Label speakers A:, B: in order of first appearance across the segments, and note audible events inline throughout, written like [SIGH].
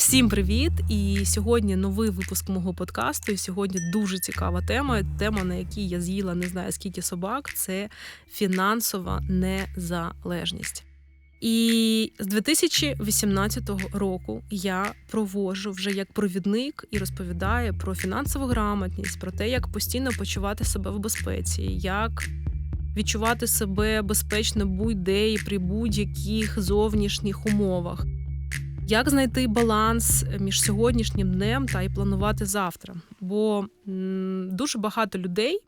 A: Всім привіт! І сьогодні новий випуск мого подкасту. І сьогодні дуже цікава тема. Тема, на якій я з'їла не знаю скільки собак, це фінансова незалежність. І з 2018 року я проводжу вже як провідник і розповідаю про фінансову грамотність, про те, як постійно почувати себе в безпеці, як відчувати себе безпечно будь-де і при будь-яких зовнішніх умовах. Як знайти баланс між сьогоднішнім днем та й планувати завтра? Бо м, дуже багато людей,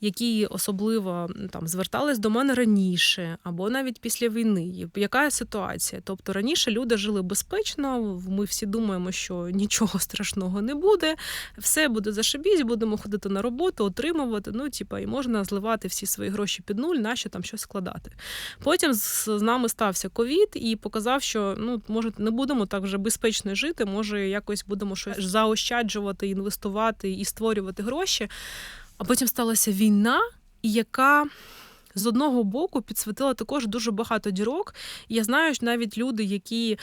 A: які особливо там звертались до мене раніше, або навіть після війни. Яка ситуація? Тобто раніше люди жили безпечно. Ми всі думаємо, що нічого [LAUGHS] страшного не буде, все буде зашибісь, будемо ходити на роботу, отримувати. Ну, типа, і можна зливати всі свої гроші під нуль, нащо там щось складати. Потім з нами стався ковід і показав, що ну може не будемо так вже безпечно жити. Може, якось будемо щось заощаджувати, інвестувати і створювати гроші. А потім сталася війна, яка з одного боку підсвітила також дуже багато дірок. Я знаю, що навіть люди, які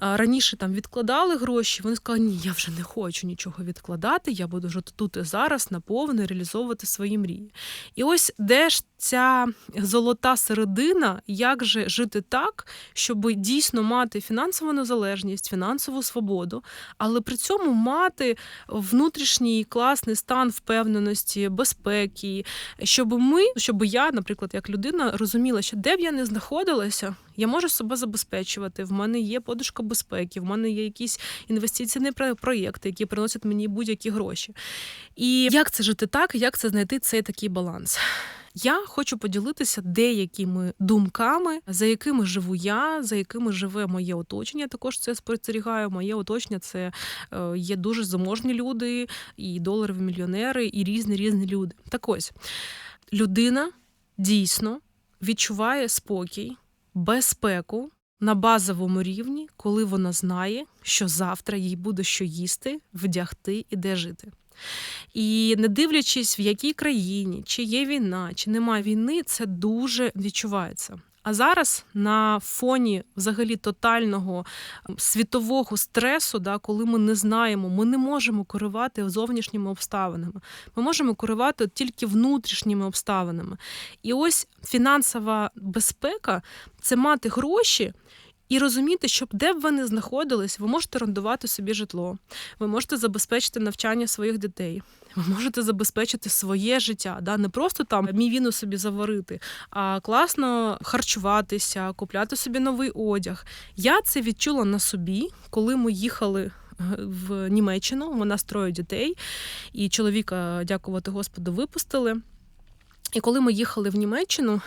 A: раніше там відкладали гроші, вони сказали, ні, я вже не хочу нічого відкладати, я буду вже тут і зараз наповно реалізовувати свої мрії. І ось де ж ця золота середина, як же жити так, щоб дійсно мати фінансову незалежність, фінансову свободу, але при цьому мати внутрішній класний стан впевненості, безпеки, щоб ми, щоб я, наприклад, як людина, розуміла, що де б я не знаходилася, я можу себе забезпечувати. В мене є подушка безпеки, в мене є якісь інвестиційні про- проєкти, які приносять мені будь-які гроші. І як це жити так, як це знайти цей такий баланс? Я хочу поділитися деякими думками, за якими живу я, за якими живе моє оточення. Також це спостерігаю. Моє оточення це е, є дуже заможні люди, і доларові мільйонери, і різні різні люди. Так ось людина дійсно відчуває спокій, безпеку на базовому рівні, коли вона знає, що завтра їй буде що їсти, вдягти і де жити. І не дивлячись, в якій країні, чи є війна, чи немає війни, це дуже відчувається. А зараз на фоні взагалі тотального ем, світового стресу, да, коли ми не знаємо, ми не можемо керувати зовнішніми обставинами. Ми можемо керувати тільки внутрішніми обставинами. І ось фінансова безпека це мати гроші. І розуміти, щоб де б ви не знаходились, ви можете орендувати собі житло, ви можете забезпечити навчання своїх дітей, ви можете забезпечити своє життя, да? не просто там мівіну собі заварити, а класно харчуватися, купляти собі новий одяг. Я це відчула на собі, коли ми їхали е, в Німеччину. Вона строє дітей, і чоловіка, дякувати Господу, випустили. І коли ми їхали в Німеччину,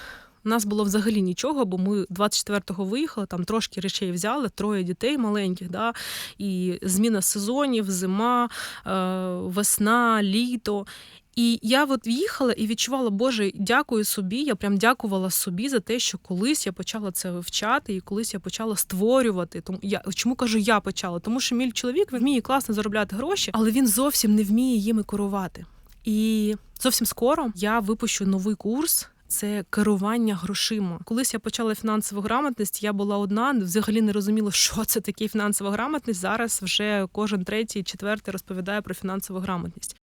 A: у нас було взагалі нічого, бо ми 24-го виїхали, там трошки речей взяли, троє дітей маленьких, да, і зміна сезонів, зима, е, весна, літо. І я от їхала і відчувала, Боже, дякую собі. Я прям дякувала собі за те, що колись я почала це вивчати, і колись я почала створювати. Тому я чому кажу, я почала? Тому що мій чоловік вміє класно заробляти гроші, але він зовсім не вміє їми керувати. І зовсім скоро я випущу новий курс. Це керування грошима. Колись я почала фінансову грамотність, я була одна, взагалі не розуміла, що це таке фінансова грамотність. Зараз вже кожен третій, четвертий розповідає про фінансову грамотність.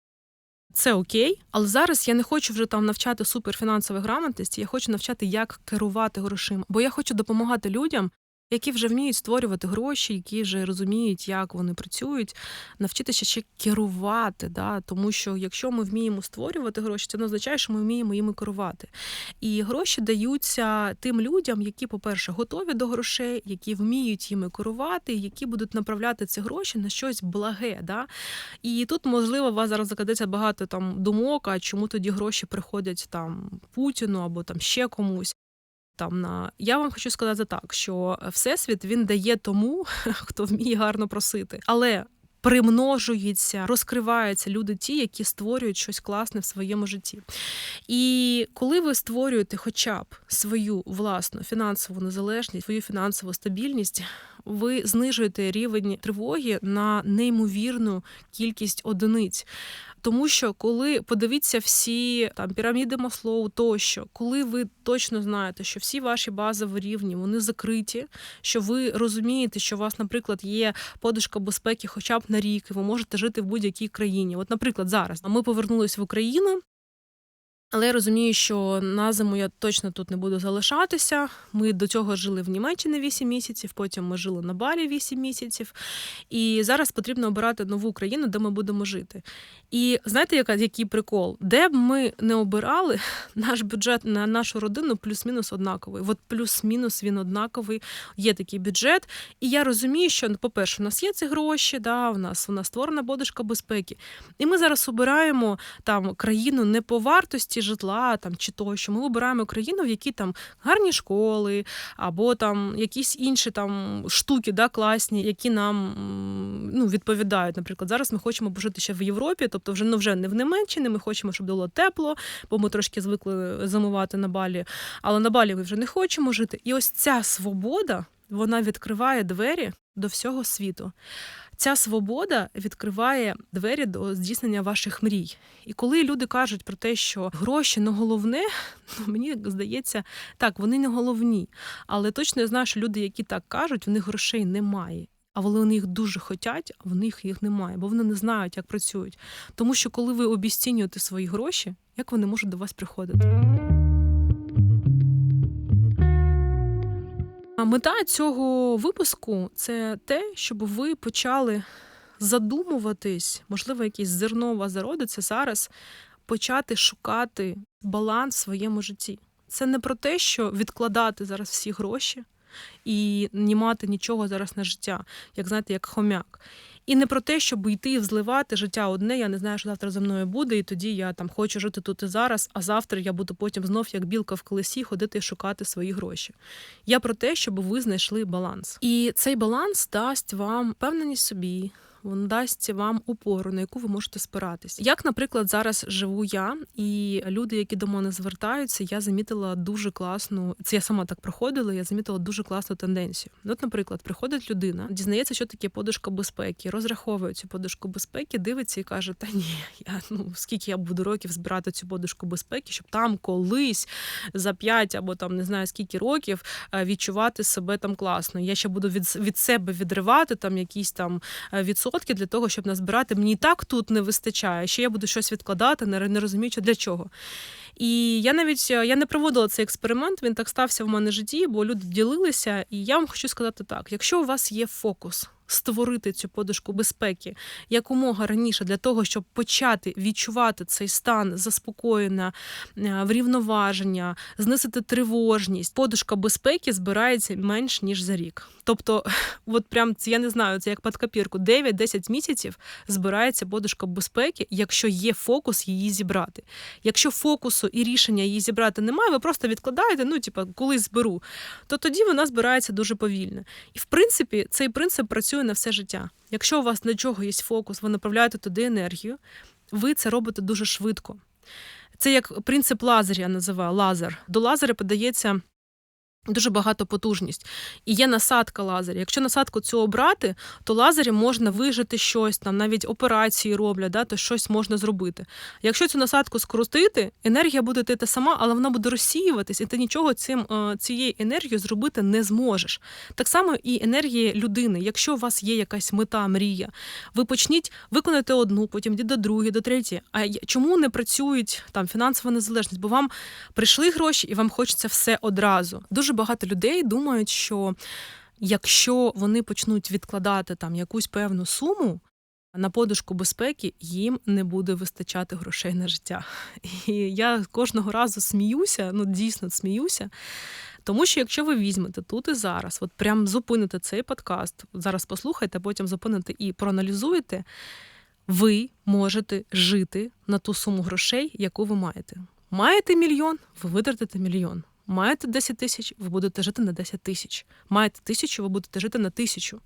A: Це окей, але зараз я не хочу вже там навчати суперфінансової грамотності. Я хочу навчати, як керувати грошима. Бо я хочу допомагати людям, які вже вміють створювати гроші, які вже розуміють, як вони працюють, навчитися ще керувати. Да? Тому що якщо ми вміємо створювати гроші, це не означає, що ми вміємо їми керувати. І гроші даються тим людям, які, по-перше, готові до грошей, які вміють їми керувати, які будуть направляти ці гроші на щось благе. Да? І тут, можливо, у вас зараз закладеться багато там думок, а чому тоді гроші приходять там Путіну або там ще комусь. Там на я вам хочу сказати так, що всесвіт він дає тому, [LAUGHS] хто вміє гарно просити, але примножується, розкриваються люди, ті, які створюють щось класне в своєму житті. І коли ви створюєте хоча б свою власну фінансову незалежність, свою фінансову стабільність, ви знижуєте рівень тривоги на неймовірну кількість одиниць. Тому що коли подивіться всі там піраміди Маслоу, тощо, коли ви точно знаєте, що всі ваші базові рівні вони закриті, що ви розумієте, що у вас, наприклад, є подушка безпеки, хоча б на рік, і ви можете жити в будь-якій країні. От, наприклад, зараз ми повернулись в Україну. Але я розумію, що на зиму я точно тут не буду залишатися. Ми до цього жили в Німеччині 8 місяців, потім ми жили на Балі 8 місяців. І зараз потрібно обирати нову країну, де ми будемо жити. І знаєте, яка, який прикол? Де б ми не обирали, [LAUGHS] наш бюджет на нашу родину плюс-мінус однаковий. От плюс-мінус він однаковий, є такий бюджет. І я розумію, що, по-перше, у нас є ці гроші, да, у нас у нас створена подушка безпеки. І ми зараз обираємо там країну не по вартості житла там чи тощо. Ми обираємо країну, в якій там гарні школи, або там якісь інші там штуки, да, класні, які нам ну, відповідають. Наприклад, зараз ми хочемо пожити ще в Європі. Тобто, вже ну вже не в Німеччині, ми хочемо, щоб було тепло, бо ми трошки звикли зимувати на балі. Але на балі ми вже не хочемо жити. І ось ця свобода вона відкриває двері до всього світу. Ця свобода відкриває двері до здійснення ваших мрій. І коли люди кажуть про те, що гроші не головне, [LAUGHS] ну мені здається, так, вони не головні. Але точно я знаю, що люди, які так кажуть, в них грошей немає а вони їх дуже хотять, а в них їх немає, бо вони не знають, як працюють. Тому що, коли ви обіцінюєте свої гроші, як вони можуть до вас приходити? Мета цього випуску це те, щоб ви почали задумуватись, можливо, якесь зерно у вас зародиться зараз, почати шукати баланс в своєму житті. Це не про те, що відкладати зараз всі гроші і не мати нічого зараз на життя, як знаєте, як хомяк. І не про те, щоб йти і взливати життя одне. Я не знаю, що завтра за мною буде, і тоді я там хочу жити тут і зараз, а завтра я буду потім знов, як білка в колесі, ходити шукати свої гроші. Я про те, щоб ви знайшли баланс. І цей баланс дасть вам впевненість собі, Воно дасть вам опору, на яку ви можете спиратись. Як, наприклад, зараз живу я, і люди, які до мене звертаються, я замітила дуже класну. Це я сама так проходила. Я замітила дуже класну тенденцію. От, наприклад, приходить людина, дізнається, що таке подушка безпеки, розраховує цю подушку безпеки, дивиться і каже: Та ні, я ну скільки я буду років збирати цю подушку безпеки, щоб там колись за п'ять або там не знаю скільки років е, відчувати себе там класно. Я ще буду від від себе відривати там якісь там е, відсотки відсотки для того, щоб назбирати. Мені і так тут не вистачає. Ще я буду щось відкладати, не розуміючи для чого. І я навіть я не проводила цей експеримент, він так стався в мене житті, бо люди ділилися. І я вам хочу сказати так: якщо у вас є фокус створити цю подушку безпеки якомога раніше для того, щоб почати відчувати цей стан заспокоєння, е, врівноваження, знизити тривожність. Подушка безпеки збирається менш ніж за рік. Тобто, [LAUGHS] от прям це я не знаю, це як під копірку, 9-10 місяців збирається подушка безпеки, якщо є фокус її зібрати. Якщо фокусу і рішення її зібрати немає, ви просто відкладаєте, ну типа колись зберу, то тоді вона збирається дуже повільно. І в принципі, цей принцип працює працює на все життя. Якщо у вас на чого є фокус, ви направляєте туди енергію, ви це робите дуже швидко. Це як принцип лазер, я називаю лазер. До лазера подається Дуже багато потужність. І є насадка лазерів. Якщо насадку цю обрати, то лазері можна вижити щось, там навіть операції роблять, да, то щось можна зробити. Якщо цю насадку скрутити, енергія буде йти сама, але вона буде розсіюватись, і ти нічого цим, е, цією енергією зробити не зможеш. Так само і енергія людини. Якщо у вас є якась мета, мрія, ви почніть виконати одну, потім до другої, до третьої. А чому не працюють там фінансова незалежність? Бо вам прийшли гроші і вам хочеться все одразу. Дуже багато людей думають, що якщо вони почнуть відкладати там якусь певну суму. На подушку безпеки їм не буде вистачати грошей на життя. І я кожного разу сміюся, ну дійсно сміюся. Тому що якщо ви візьмете тут і зараз, от прям зупините цей подкаст, зараз послухайте, потім зупините і проаналізуєте, ви можете жити на ту суму грошей, яку ви маєте. Маєте мільйон, ви витратите мільйон. Маєте 10 тисяч, ви будете жити на 10 тисяч. Маєте тисячу, ви будете жити на тисячу.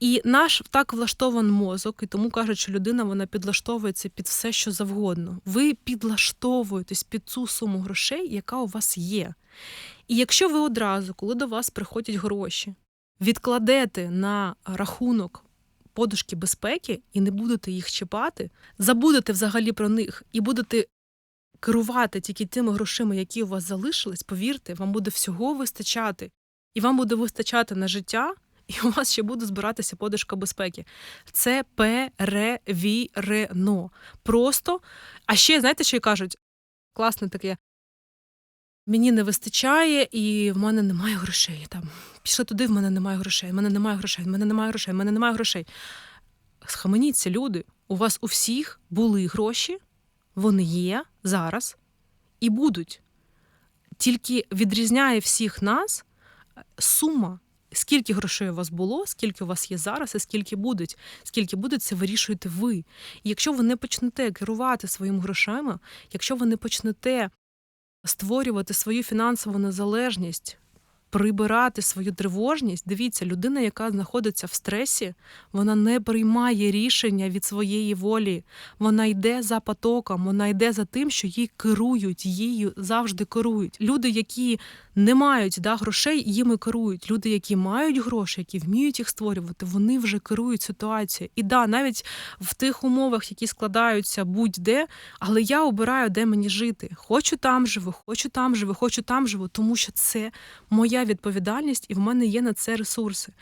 A: І наш так влаштований мозок, і тому кажуть, що людина вона підлаштовується під все, що завгодно. Ви підлаштовуєтесь під цю суму грошей, яка у вас є. І якщо ви одразу, коли до вас приходять гроші, відкладете на рахунок подушки безпеки і не будете їх чіпати, забудете взагалі про них і будете керувати тільки тими грошима, які у вас залишились, повірте, вам буде всього вистачати. І вам буде вистачати на життя, і у вас ще буде збиратися подушка безпеки. Це перевірено. Просто. А ще, знаєте, що й кажуть? Класне таке. Мені не вистачає, і в мене немає грошей. Там пішли туди, в мене немає грошей, в мене немає грошей, в мене немає грошей, в мене немає грошей. Схаменіться, люди. У вас у всіх були гроші, вони є зараз і будуть. Тільки відрізняє всіх нас сума. Скільки грошей у вас було, скільки у вас є зараз, і скільки будуть. Скільки будуть, це вирішуєте ви. І якщо ви не почнете керувати своїми грошами, якщо ви не почнете створювати свою фінансову незалежність, прибирати свою тривожність, дивіться, людина, яка знаходиться в стресі, вона не приймає рішення від своєї волі. Вона йде за потоком, вона йде за тим, що їй керують, її завжди керують. Люди, які не мають да, грошей, їми керують. Люди, які мають гроші, які вміють їх створювати, вони вже керують ситуацією. І да, навіть в тих умовах, які складаються будь-де, але я обираю, де мені жити. Хочу там живу, хочу там живу, хочу там живу, тому що це моя відповідальність, і в мене є на це ресурси.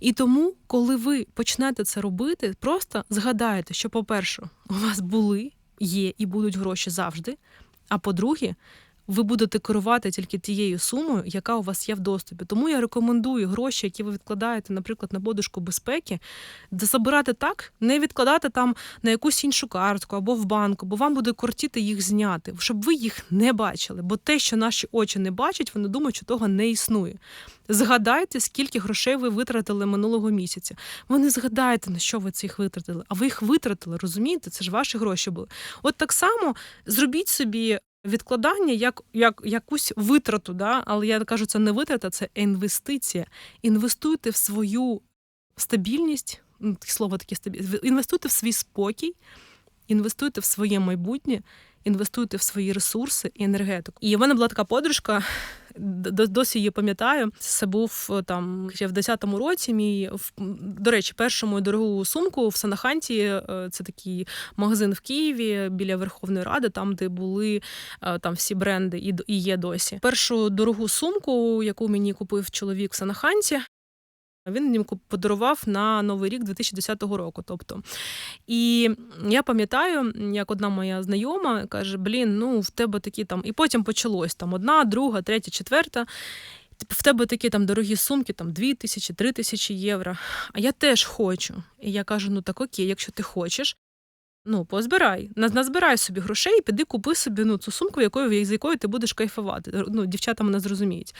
A: І тому, коли ви почнете це робити, просто згадайте, що, по-перше, у вас були, є і будуть гроші завжди. А по-друге, ви будете керувати тільки тією сумою, яка у вас є в доступі. Тому я рекомендую гроші, які ви відкладаєте, наприклад, на подушку безпеки, забирати так, не відкладати там на якусь іншу картку або в банку, бо вам буде кортіти їх зняти, щоб ви їх не бачили. Бо те, що наші очі не бачать, вони думають, що того не існує. Згадайте, скільки грошей ви витратили минулого місяця. Ви не згадаєте, на що ви цих витратили, а ви їх витратили, розумієте? Це ж ваші гроші були. От так само зробіть собі відкладання як як якусь витрату, да? але я кажу, це не витрата, це інвестиція. Інвестуйте в свою стабільність, слово таке стабільність, інвестуйте в свій спокій, інвестуйте в своє майбутнє, інвестуйте в свої ресурси і енергетику. І в мене була така подружка. Досі її пам'ятаю. Це був е, там ще в 10-му році. Мій до речі, першу мою дорогу сумку в Санаханті. Е, це такий магазин в Києві біля Верховної Ради, там де були е, там всі бренди, і є досі. Першу дорогу сумку, яку мені купив чоловік в Санаханті. Він мені подарував на новий рік 2010 року. Тобто, і я пам'ятаю, як одна моя знайома каже: Блін, ну в тебе такі там, і потім почалось там одна, друга, третя, четверта. В тебе такі там дорогі сумки, там 2 тисячі, 3 тисячі євро. А я теж хочу. І я кажу: ну так окей, якщо ти хочеш, ну позбирай, назбирай собі грошей і піди купи собі ну, цю сумку, якою, з якою ти будеш кайфувати. Ну, Дівчата мене зрозуміють.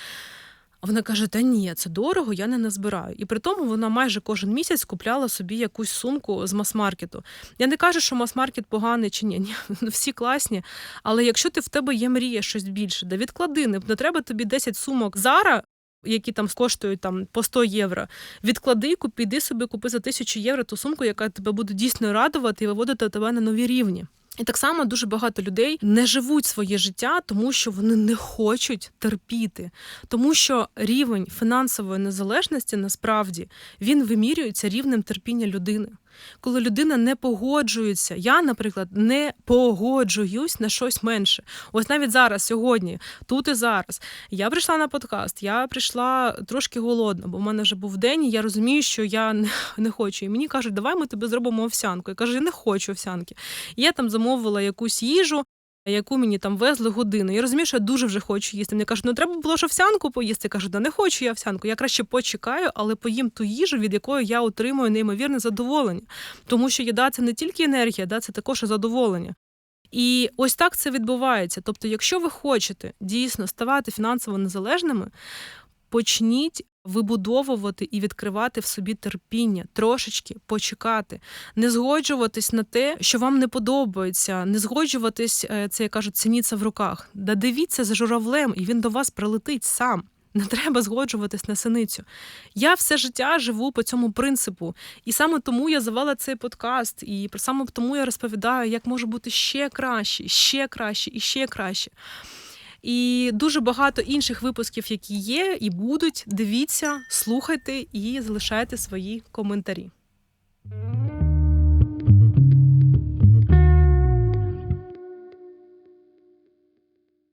A: А вона каже: Та ні, це дорого, я не назбираю. І при тому вона майже кожен місяць купляла собі якусь сумку з мас-маркету. Я не кажу, що мас-маркет поганий чи ні. ні, [LAUGHS] всі класні. Але якщо ти в тебе є мрія щось більше, да відклади, не, треба тобі 10 сумок зара. Які там коштують там по 100 євро, відклади, купи, йди собі, купи за тисячу євро ту сумку, яка тебе буде дійсно радувати і виводити тебе на нові рівні. І так само дуже багато людей не живуть своє життя, тому що вони не хочуть терпіти, тому що рівень фінансової незалежності насправді він вимірюється рівнем терпіння людини коли людина не погоджується. Я, наприклад, не погоджуюсь на щось менше. Ось навіть зараз, сьогодні, тут і зараз. Я прийшла на подкаст, я прийшла трошки голодна, бо в мене вже був день, і я розумію, що я не, [LAUGHS] хочу. І мені кажуть, давай ми тобі зробимо овсянку. Я кажу, я не хочу овсянки. Я там замовила якусь їжу яку мені там везли годину. Я розумію, що я дуже вже хочу їсти. Мені кажуть, ну треба було ж овсянку поїсти. Я кажу, да не хочу я овсянку. Я краще почекаю, але поїм ту їжу, від якої я отримую неймовірне задоволення. Тому що їда це не тільки енергія, да, це також і задоволення. І ось так це відбувається. Тобто, якщо ви хочете дійсно ставати фінансово незалежними, почніть вибудовувати і відкривати в собі терпіння, трошечки почекати, не згоджуватись на те, що вам не подобається, не згоджуватись, е, це я кажу, цініться в руках. Да дивіться за журавлем, і він до вас прилетить сам. Не [LAUGHS] треба згоджуватись на синицю. Я все життя живу по цьому принципу. І саме тому я завела цей подкаст, і саме тому я розповідаю, як може бути ще краще, ще краще і ще краще. І дуже багато інших випусків, які є, і будуть. Дивіться, слухайте і залишайте свої коментарі.